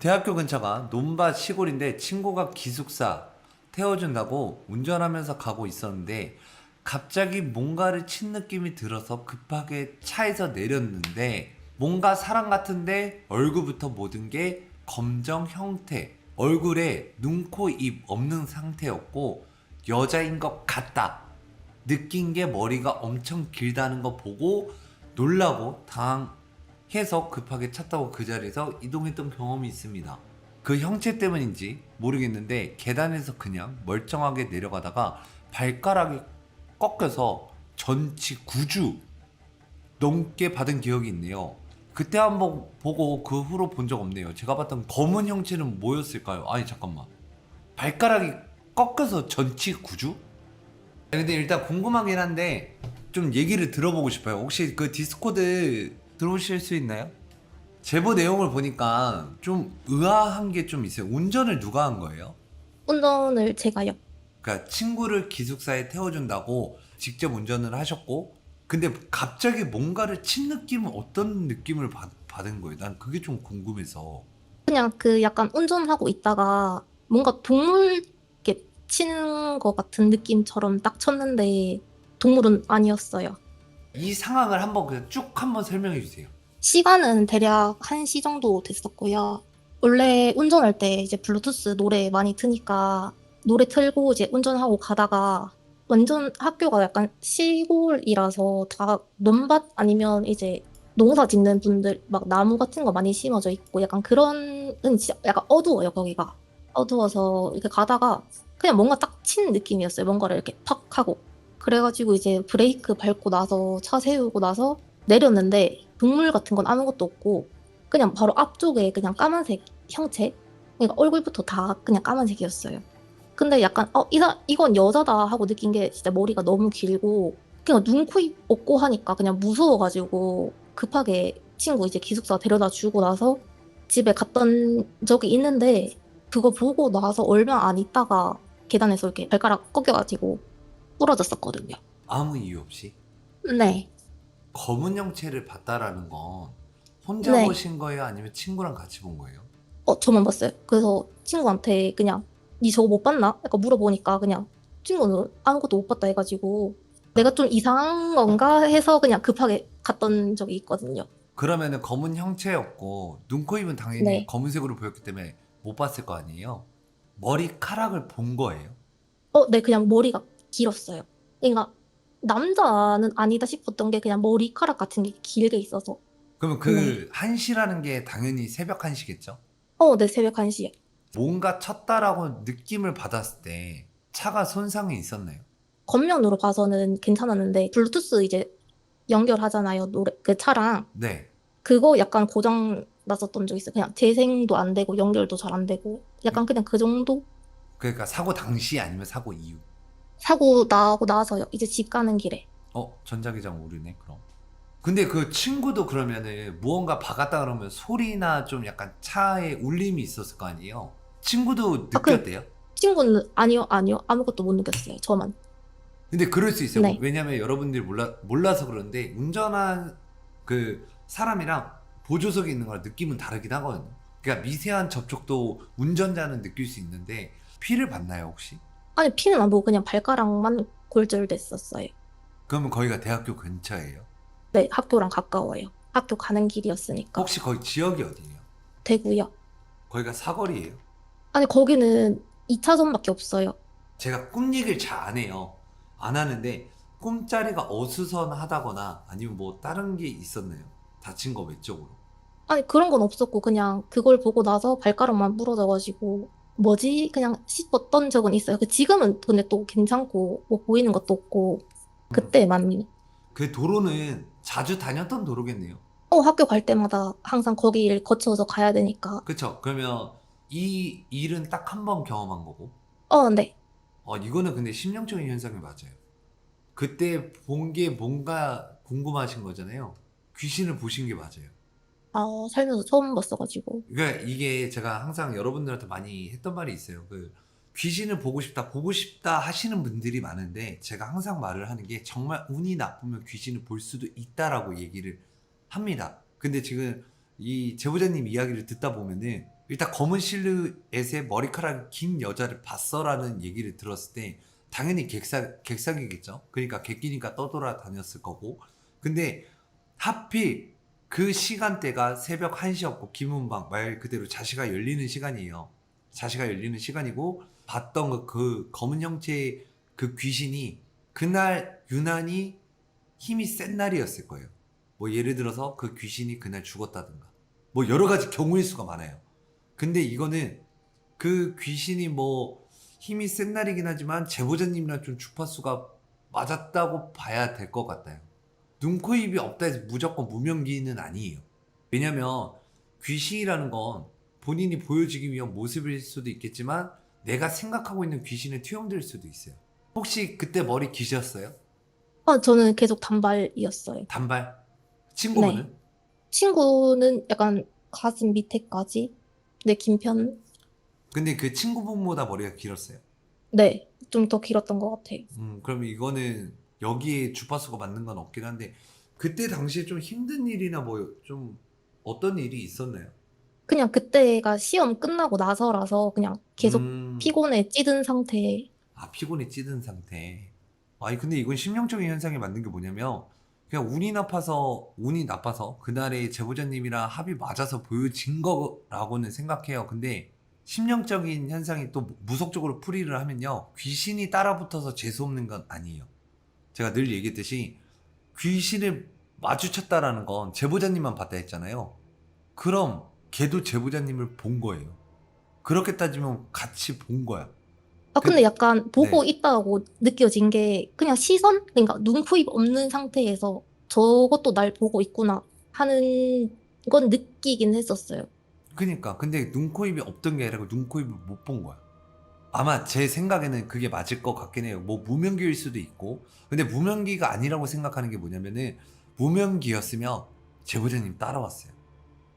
대학교 근처가 논밭 시골인데 친구가 기숙사 태워준다고 운전하면서 가고 있었는데 갑자기 뭔가를 친 느낌이 들어서 급하게 차에서 내렸는데 뭔가 사람 같은데 얼굴부터 모든 게 검정 형태 얼굴에 눈, 코, 입 없는 상태였고 여자인 것 같다 느낀 게 머리가 엄청 길다는 거 보고 놀라고 당해서 급하게 차 타고 그 자리에서 이동했던 경험이 있습니다. 그 형체 때문인지 모르겠는데 계단에서 그냥 멀쩡하게 내려가다가 발가락이 꺾여서 전치 9주 넘게 받은 기억이 있네요. 그때 한번 보고 그 후로 본 적 없네요. 제가 봤던 검은 형체는 뭐였을까요? 아니 잠깐만. 발가락이 꺾여서 전치 9주? 근데 일단 궁금하긴 한데 좀 얘기를 들어보고 싶어요. 혹시 그 디스코드 들어오실 수 있나요? 제보 내용을 보니까 좀 의아한 게 좀 있어요. 운전을 누가 한 거예요? 운전을 제가요. 그러니까 친구를 기숙사에 태워준다고 직접 운전을 하셨고 근데 갑자기 뭔가를 친 느낌은 어떤 느낌을 받, 받은 거예요? 난 그게 좀 궁금해서 그냥 그 약간 운전하고 있다가 뭔가 동물 치는 것 같은 느낌처럼 딱 쳤는데 동물은 아니었어요. 이 상황을 한번 그냥 쭉 한번 설명해 주세요. 시간은 대략 1시 정도 됐었고요. 원래 운전할 때 이제 블루투스 노래 많이 트니까 노래 틀고 이제 운전하고 가다가 완전 학교가 약간 시골이라서 다 논밭 아니면 이제 농사 짓는 분들 막 나무 같은 거 많이 심어져 있고 약간 그런 진짜 약간 어두워요 거기가 어두워서 이렇게 가다가 그냥 뭔가 딱 친 느낌이었어요. 뭔가를 이렇게 팍 하고. 그래가지고 이제 브레이크 밟고 나서 차 세우고 나서 내렸는데 동물 같은 건 아무것도 없고 그냥 바로 앞쪽에 그냥 까만색 형체? 그러니까 얼굴부터 다 그냥 까만색이었어요. 근데 약간 어 이사 이건 여자다 하고 느낀 게 진짜 머리가 너무 길고 그냥 눈, 코, 입 없고 하니까 그냥 무서워가지고 급하게 친구 이제 기숙사 데려다 주고 나서 집에 갔던 적이 있는데 그거 보고 나서 얼마 안 있다가 계단에서 이렇게 발가락 꺾여가지고 부러졌었거든요. 아무 이유 없이 네. 검은 형체를 봤다라는 건 혼자 네. 보신 거예요? 아니면 친구랑 같이 본 거예요? 어, 저만 봤어요. 그래서 친구한테 그냥 니 저거 못 봤나? 약간 물어보니까 그냥 친구는 아무것도 못 봤다 해가지고 내가 좀 이상한 건가 해서 그냥 급하게 갔던 적이 있거든요. 그러면은 검은 형체였고 눈, 코, 입은 당연히 네. 검은색으로 보였기 때문에 못 봤을 거 아니에요? 머리카락을 본 거예요? 어, 네, 그냥 머리가 길었어요. 그러니까 남자는 아니다 싶었던 게 그냥 머리카락 같은 게 길게 있어서. 그러면 그 네. 한시라는 게 당연히 새벽 한시겠죠? 어, 네, 새벽 1시에. 뭔가 쳤다라고 느낌을 받았을 때 차가 손상이 있었나요? 겉면으로 봐서는 괜찮았는데 블루투스 이제 연결하잖아요. 노래 그 차랑 네. 그거 약간 고장 났었던 적 있어요. 그냥 재생도 안 되고 연결도 잘 안 되고 약간 그냥 그 정도 그러니까 사고 당시 아니면 사고 이후. 사고 나고 나서요. 이제 집 가는 길에. 어 전자기장 오류네 그럼. 근데 그 친구도 그러면은 무언가 박았다 그러면 소리나 좀 약간 차에 울림이 있었을 거 아니에요? 친구도 아, 그- 느꼈대요? 친구는 아니요, 아니요. 아무것도 못 느꼈어요. 저만. 근데 그럴 수 있어요. 네. 왜냐면 여러분들이 몰라 몰라서 그런데 운전한 그 사람이랑 보조석에 있는 거랑 느낌은 다르긴 하거든요. 그러니까 미세한 접촉도 운전자는 느낄 수 있는데 피를 봤나요 혹시? 아니 피는 안 보고 그냥 발가락만 골절됐었어요. 그러면 거기가 대학교 근처예요. 네, 학교랑 가까워요. 학교 가는 길이었으니까. 혹시 거기 지역이 어디예요? 되고요. 거기가 사거리예요? 아니 거기는 2차선밖에 없어요. 제가 꿈 얘기를 잘 안 해요. 안 하는데 꿈자리가 어수선하다거나 아니면 뭐 다른 게 있었나요? 다친 거 외적으로. 아니 그런 건 없었고 그냥 그걸 보고 나서 발가락만 부러져가지고 뭐지 그냥 싶었던 적은 있어요. 그 지금은 근데 또 괜찮고 뭐 보이는 것도 없고 그때만 그 도로는 자주 다녔던 도로겠네요. 어 학교 갈 때마다 항상 거기를 거쳐서 가야 되니까 그쵸? 그러면 이 일은 딱 한 번 경험한 거고. 어 네. 어, 이거는 근데 심령적인 현상이 맞아요. 그때 본 게 뭔가 궁금하신 거잖아요. 귀신을 보신 게 맞아요. 아 살면서 처음 봤어가지고 그러니까 이게 제가 항상 여러분들한테 많이 했던 말이 있어요. 그 귀신을 보고 싶다, 보고 싶다 하시는 분들이 많은데 제가 항상 말을 하는 게 정말 운이 나쁘면 귀신을 볼 수도 있다라고 얘기를 합니다. 근데 지금 이 제보자님 이야기를 듣다 보면은 일단 검은 실루엣에 머리카락이 긴 여자를 봤어라는 얘기를 들었을 때 당연히 객사, 객상이겠죠. 그러니까 객기니까 떠돌아 다녔을 거고. 근데 하필 그 시간대가 새벽 1시였고 김은방 말 그대로 자시가 열리는 시간이에요. 자시가 열리는 시간이고 봤던 그, 그 검은 형체의 그 귀신이 그날 유난히 힘이 센 날이었을 거예요. 뭐 예를 들어서 그 귀신이 그날 죽었다든가 뭐 여러 가지 경우일 수가 많아요. 근데 이거는 그 귀신이 뭐 힘이 센 날이긴 하지만 제보자님이랑 좀 주파수가 맞았다고 봐야 될 것 같아요. 눈, 코, 입이 없다 해서 무조건 무명기는 아니에요. 왜냐면 귀신이라는 건 본인이 보여주기 위한 모습일 수도 있겠지만 내가 생각하고 있는 귀신의 투영될 수도 있어요. 혹시 그때 머리 기셨어요? 아, 저는 계속 단발이었어요. 단발? 친구분은? 친구는 약간 가슴 밑에까지? 네, 긴 편? 근데 그 친구분보다 머리가 길었어요. 네, 좀 더 길었던 것 같아요. 음, 그럼 이거는 여기에 주파수가 맞는 건 없긴 한데 그때 당시에 좀 힘든 일이나 뭐 좀 어떤 일이 있었나요? 그냥 그때가 시험 끝나고 나서라서 그냥 계속 음, 피곤에 찌든 상태. 아, 피곤에 찌든 상태. 아니, 근데 이건 심령적인 현상에 맞는 게 뭐냐면, 그냥 운이 나빠서, 운이 나빠서, 그날에 제보자님이랑 합이 맞아서 보여진 거라고는 생각해요. 근데, 심령적인 현상이 또 무속적으로 풀이를 하면요. 귀신이 따라붙어서 재수 없는 건 아니에요. 제가 늘 얘기했듯이, 귀신을 마주쳤다라는 건 제보자님만 봤다 했잖아요. 그럼, 걔도 제보자님을 본 거예요. 그렇게 따지면 같이 본 거야. 아, 그- 근데 약간 보고 네. 있다고 느껴진 게 그냥 시선? 그러니까 눈, 코, 입 없는 상태에서 저것도 날 보고 있구나 하는 건 느끼긴 했었어요. 그니까 근데 눈, 코, 입이 없던 게 아니라 눈, 코, 입을 못 본 거야 아마 제 생각에는 그게 맞을 것 같긴 해요. 뭐 무명기일 수도 있고. 근데 무명기가 아니라고 생각하는 게 뭐냐면은 무명기였으면 제보자님 따라왔어요.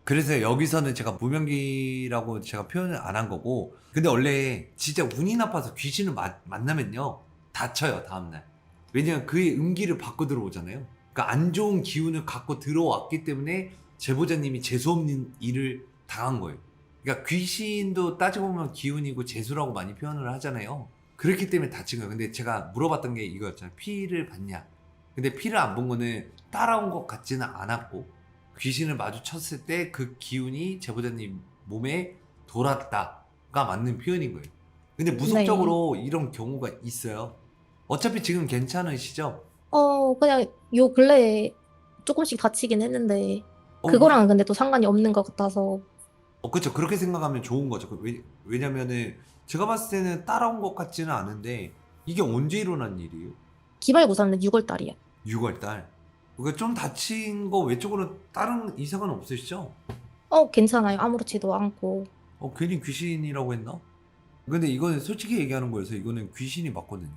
그래서 여기서는 제가 무명기라고 제가 표현을 안 한 거고 근데 원래 진짜 운이 나빠서 귀신을 마- 만나면요 다쳐요 다음날. 왜냐면 그의 음기를 받고 들어오잖아요. 그러니까 안 좋은 기운을 갖고 들어왔기 때문에 제보자님이 재수없는 일을 당한 거예요 그러니까 귀신도 따지고 보면 기운이고 재수라고 많이 표현을 하잖아요 그렇기 때문에 다친 거예요 근데 제가 물어봤던 게 이거였잖아요 피를 봤냐 근데 피를 안 본 거는 따라온 것 같지는 않았고 귀신을 마주쳤을 때 그 기운이 제보자님 몸에 돌았다가 맞는 표현인 거예요. 근데 무속적으로 이런 경우가 있어요. 어차피 지금 괜찮으시죠? 어, 그냥 요 근래에 조금씩 다치긴 했는데 어, 그거랑은 근데 또 상관이 없는 것 같아서 어, 그렇죠. 그렇게 생각하면 좋은 거죠. 그 왜, 왜냐면은 제가 봤을 때는 따라온 것 같지는 않은데 이게 언제 일어난 일이에요? 기말고사는 6월 달이야. 6월 달. 그러니까 좀 다친 거 외적으로 다른 이상은 없으시죠? 어, 괜찮아요. 아무렇지도 않고. 어, 괜히 귀신이라고 했나? 근데 이거는 솔직히 얘기하는 거여서 이거는 귀신이 맞거든요.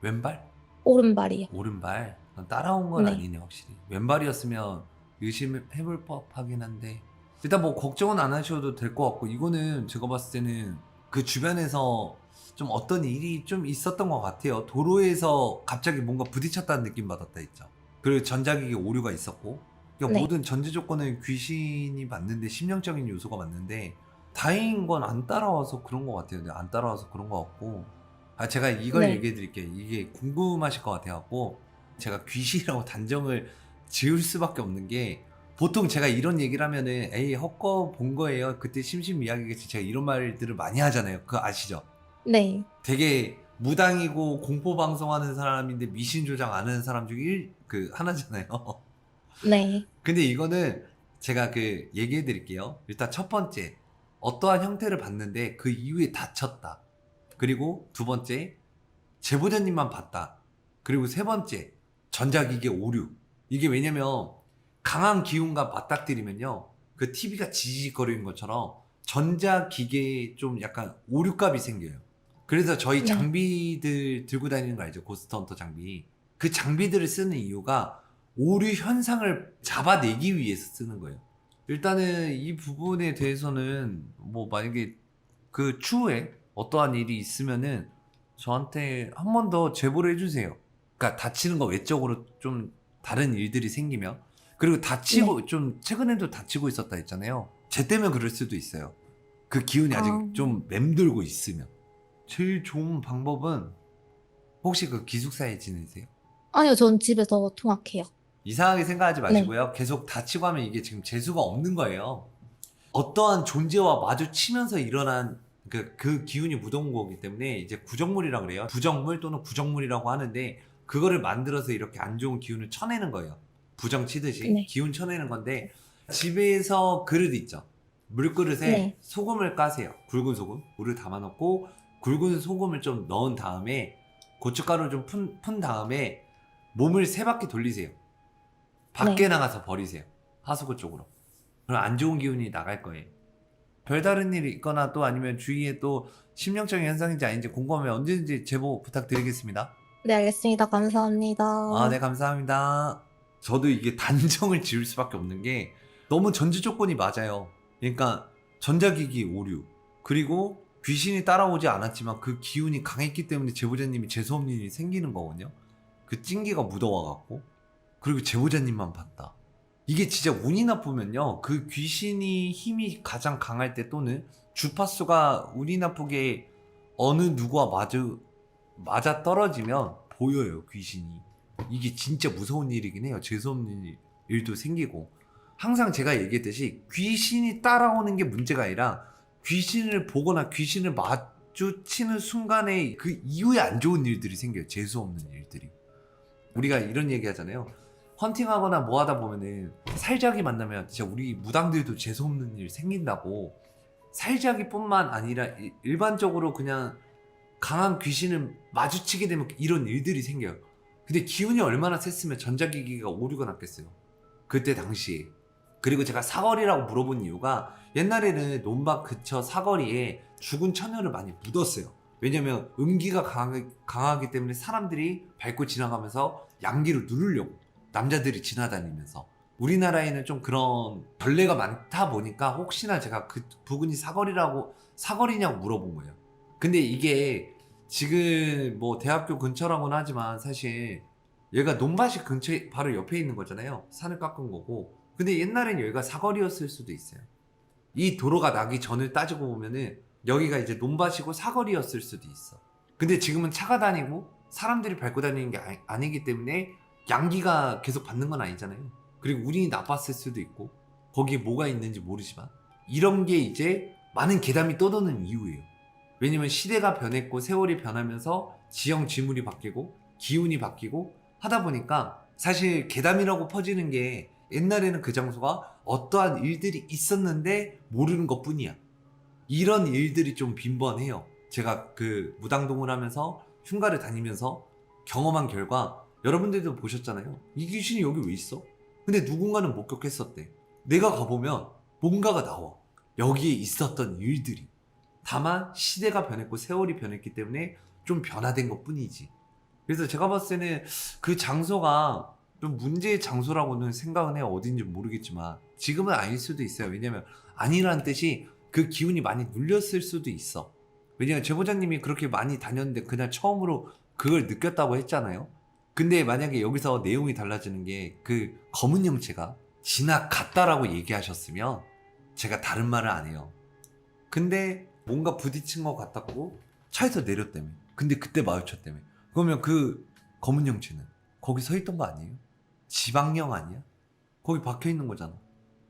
왼발? 오른발이야. 오른발? 따라온 건 네. 아니네 확실히. 왼발이었으면 의심해볼 법하긴 한데 일단 뭐 걱정은 안 하셔도 될 것 같고 이거는 제가 봤을 때는 그 주변에서 좀 어떤 일이 좀 있었던 것 같아요. 도로에서 갑자기 뭔가 부딪혔다는 느낌 받았다 했죠. 그리고 전자기기 오류가 있었고 그러니까 네. 모든 전제 조건은 귀신이 맞는데 심령적인 요소가 맞는데 다행인 건 안 따라와서 그런 것 같아요. 근데 안 따라와서 그런 것 같고 아 제가 이걸 네. 얘기해 드릴게요. 이게 궁금하실 것 같아 갖고 제가 귀신이라고 단정을 지을 수밖에 없는 게 보통 제가 이런 얘기를 하면은 에이 헛거 본 거예요. 그때 심심이야기겠지. 제가 이런 말들을 많이 하잖아요. 그거 아시죠? 네. 되게 무당이고 공포 방송하는 사람인데 미신 조장 안 하는 사람 중에 일, 그 하나잖아요. 네. 근데 이거는 제가 그 얘기해 드릴게요. 일단 첫 번째, 어떠한 형태를 봤는데 그 이후에 다쳤다. 그리고 두 번째, 제보자님만 봤다. 그리고 세 번째, 전자기기 오류. 이게 왜냐면 강한 기운과 맞닥뜨리면요. 그 TV가 지지거리는 것처럼 전자기계에 좀 약간 오류값이 생겨요. 그래서 저희 네. 장비들 들고 다니는 거 알죠? 고스트헌터 장비. 그 장비들을 쓰는 이유가 오류 현상을 잡아내기 위해서 쓰는 거예요. 일단은 이 부분에 대해서는 뭐 만약에 그 추후에 어떠한 일이 있으면은 저한테 한 번 더 제보를 해주세요. 그러니까 다치는 거 외적으로 좀 다른 일들이 생기면 그리고 다치고 좀 최근에도 다치고 있었다 했잖아요. 쟤 때문에 그럴 수도 있어요. 그 기운이 아직 아. 좀 맴돌고 있으면 제일 좋은 방법은 혹시 그 기숙사에 지내세요? 아니요, 전 집에서 통학해요. 이상하게 생각하지 마시고요. 계속 다치고 하면 이게 지금 재수가 없는 거예요. 어떠한 존재와 마주치면서 일어난 그, 그 기운이 묻어온 거기 때문에 이제 구정물이라고 그래요. 부정물 또는 구정물이라고 하는데 그거를 만들어서 이렇게 안 좋은 기운을 쳐내는 거예요. 부정 치듯이 네. 기운 쳐내는 건데 집에서 그릇 있죠. 물그릇에 네. 소금을 까세요. 굵은 소금. 물을 담아놓고 굵은 소금을 좀 넣은 다음에 고춧가루 좀 푼, 푼 다음에 몸을 세 바퀴 돌리세요. 밖에 네. 나가서 버리세요. 하수구 쪽으로. 그럼 안 좋은 기운이 나갈 거예요. 별다른 일이 있거나 또 아니면 주위에 또 심령적인 현상인지 아닌지 궁금하면 언제든지 제보 부탁드리겠습니다. 네, 알겠습니다. 감사합니다. 아, 네, 감사합니다. 저도 이게 단정을 지을 수밖에 없는 게 너무 전제 조건이 맞아요. 그러니까 전자기기 오류 그리고 귀신이 따라오지 않았지만 그 기운이 강했기 때문에 제보자님이 재수없는 일이 생기는 거거든요. 그 찡기가 묻어와갖고 그리고 제보자님만 봤다. 이게 진짜 운이 나쁘면요. 그 귀신이 힘이 가장 강할 때 또는 주파수가 운이 나쁘게 어느 누구와 마주 맞아 떨어지면 보여요 귀신이 이게 진짜 무서운 일이긴 해요. 재수없는 일- 일도 생기고. 항상 제가 얘기했듯이 귀신이 따라오는 게 문제가 아니라 귀신을 보거나 귀신을 마주치는 순간에 그 이후에 안 좋은 일들이 생겨요. 재수없는 일들이. 우리가 이런 얘기 하잖아요. 헌팅하거나 뭐 하다 보면은 살자기 만나면 진짜 우리 무당들도 재수없는 일 생긴다고 살자기뿐만 아니라 일- 일반적으로 그냥 강한 귀신을 마주치게 되면 이런 일들이 생겨요. 근데 기운이 얼마나 셌으면 전자기기가 오류가 났겠어요. 그때 당시에. 그리고 제가 사거리라고 물어본 이유가 옛날에는 논밭 근처 사거리에 죽은 처녀를 많이 묻었어요. 왜냐면 음기가 강하, 강하 기 때문에 사람들이 밟고 지나가면서 양기를 누르려고 남자들이 지나다니면서 우리나라에는 좀 그런 전례가 많다 보니까 혹시나 제가 그 부근이 사거리라고 사거리냐고 물어본 거예요. 근데 이게 지금 뭐 대학교 근처라고는 하지만 사실 얘가 논밭이 근처에 바로 옆에 있는 거잖아요. 산을 깎은 거고. 근데 옛날엔 여기가 사거리였을 수도 있어요. 이 도로가 나기 전을 따지고 보면은 여기가 이제 논밭이고 사거리였을 수도 있어. 근데 지금은 차가 다니고 사람들이 밟고 다니는 게 아니, 아니기 때문에 양기가 계속 받는 건 아니잖아요. 그리고 운이 나빴을 수도 있고 거기에 뭐가 있는지 모르지만 이런 게 이제 많은 계담이 떠도는 이유예요. 왜냐면 시대가 변했고 세월이 변하면서 지형 지물이 바뀌고 기운이 바뀌고 하다 보니까 사실 계담이라고 퍼지는 게 옛날에는 그 장소가 어떠한 일들이 있었는데 모르는 것 뿐이야. 이런 일들이 좀 빈번해요. 제가 그 무당동을 하면서 흉가를 다니면서 경험한 결과 여러분들도 보셨잖아요. 이 귀신이 여기 왜 있어? 근데 누군가는 목격했었대. 내가 가보면 뭔가가 나와. 여기에 있었던 일들이. 다만 시대가 변했고 세월이 변했기 때문에 좀 변화된 것 뿐이지. 그래서 제가 봤을 때는 그 장소가 좀 문제의 장소라고는 생각은 해요. 어딘지 모르겠지만. 지금은 아닐 수도 있어요. 왜냐면 아니라는 뜻이 그 기운이 많이 눌렸을 수도 있어. 왜냐면 제보자님이 그렇게 많이 다녔는데 그날 처음으로 그걸 느꼈다고 했잖아요. 근데 만약에 여기서 내용이 달라지는 게 그 검은 형체가 지나갔다라고 얘기하셨으면 제가 다른 말을 안 해요. 근데 뭔가 부딪힌 것 같았고 차에서 내렸다며. 근데 그때 마주쳤다며. 그러면 그 검은 형체는 거기 서 있던 거 아니에요? 지방령 아니야? 거기 박혀 있는 거잖아.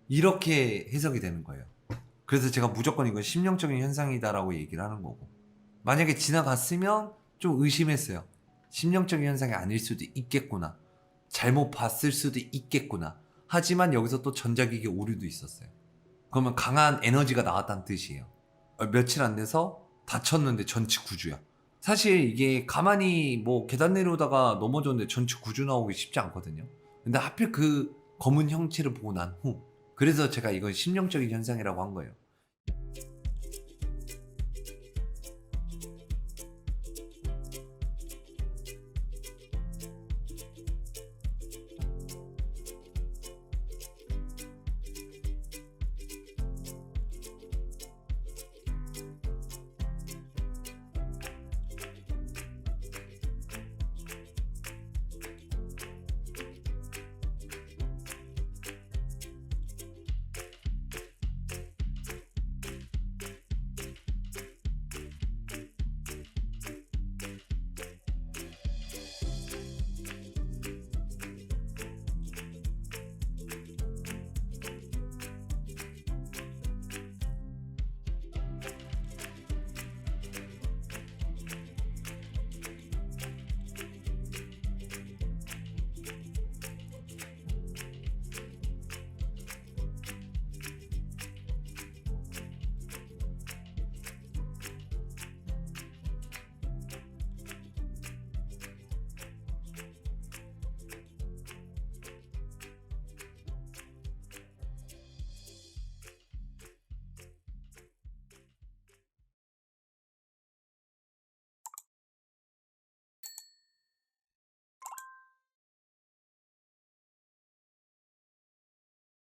이렇게 해석이 되는 거예요. 그래서 제가 무조건 이건 심령적인 현상이다라고 얘기를 하는 거고. 만약에 지나갔으면 좀 의심했어요. 심령적인 현상이 아닐 수도 있겠구나. 잘못 봤을 수도 있겠구나. 하지만 여기서 또 전자기기 오류도 있었어요. 그러면 강한 에너지가 나왔다는 뜻이에요. 어, 며칠 안 돼서 다쳤는데 전치 구주야. 사실 이게 가만히 뭐 계단 내려오다가 넘어졌는데 전치 구주 나오기 쉽지 않거든요. 근데 하필 그 검은 형체를 보고 난 후. 그래서 제가 이건 심령적인 현상이라고 한 거예요.